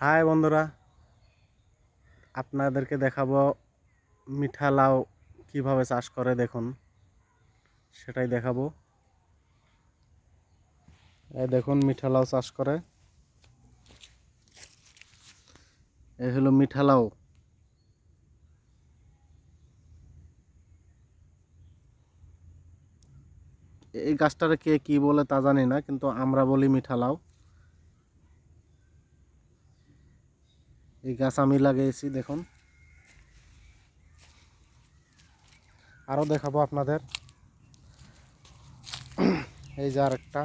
High বন্ধুরা, আপনাদেরকে দেখাবো মিঠা লাউ কীভাবে চাষ করে দেখুন। সেটাই দেখাবো। এই দেখুন মিঠা লাউ চাষ করে। এই হলো মিঠা লাউ। এই গাছটারে কে কি বলে তা জানি না, কিন্তু আমরা বলি মিঠা লাউ। এই গাছ আমি লাগিয়েছি, দেখুন। আরও দেখাবো আপনাদের। এই যে আরেকটা।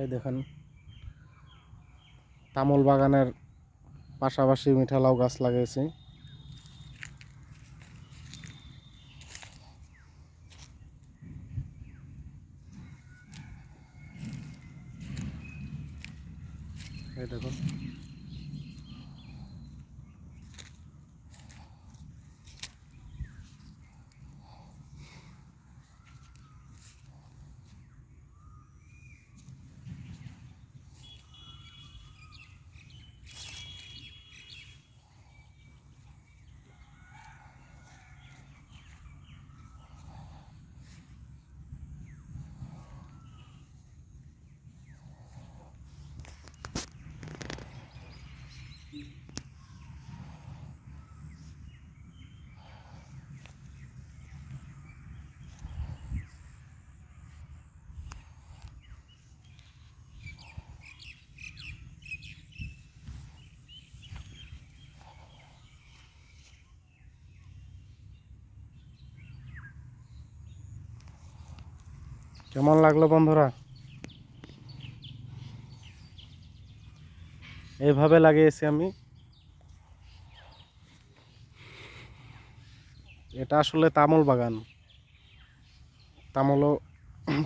এই দেখুন। তামুল বাগানের পাশাপাশি মিঠা লাউ গাছ লাগিয়েছি। এই দেখুন। কেমন লাগল বন্ধুরা? এইভাবে লাগিয়েছি আমি। এটা আসলে তামুল বাগান। তামুলও,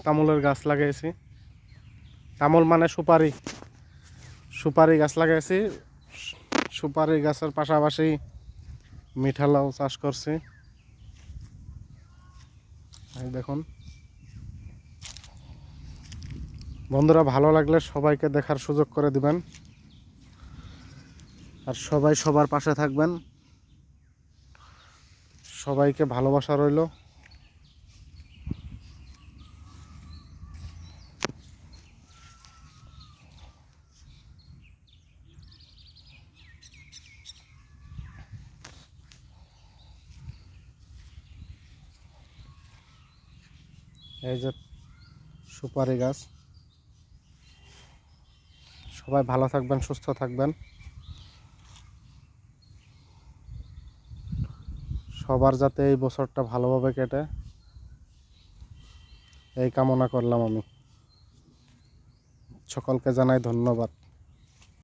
তামুলের গাছ লাগিয়েছি। তামুল মানে সুপারি। সুপারি গাছ লাগিয়েছি। সুপারি গাছের পাশাপাশি মিঠা লাউ চাষ করছি। দেখুন। বন্ধুরা, ভালো লাগলে সবাইকে দেখার সুযোগ করে দিবেন। আর সবাই সবার পাশে থাকবেন। সবাইকে ভালোবাসা রইল। এই যে সুপারি গাছ। সবাই ভালো থাকবেন, সুস্থ থাকবেন। সবার যাতে এই বছরটা ভালোভাবে কেটে, এই কামনা করলাম আমি। সকলকে জানাই ধন্যবাদ।